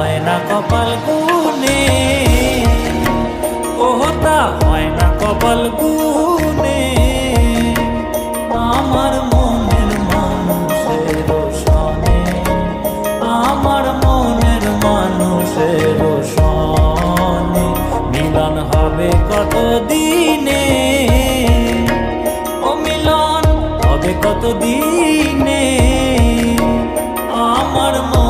হয় না কপাল গুনে ওটা হয় না কপাল গুনে আমার মনের মানুষের সনে, আমার মনের মানুষের সনে। মিলন হবে কত দিনে ও মিলন হবে কত দিনে আমার মনের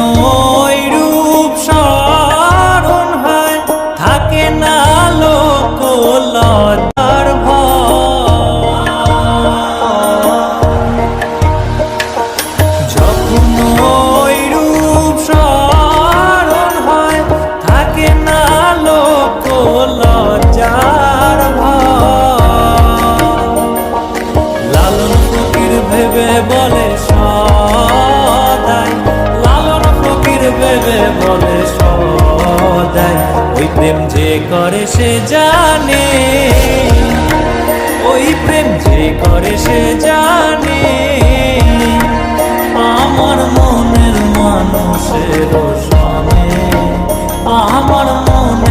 বলে সদায় ওই প্রেম যে করে সে জানে। ওই প্রেম যে করে সে জানে। আমার মনের মানুষের সনে। আমার মনের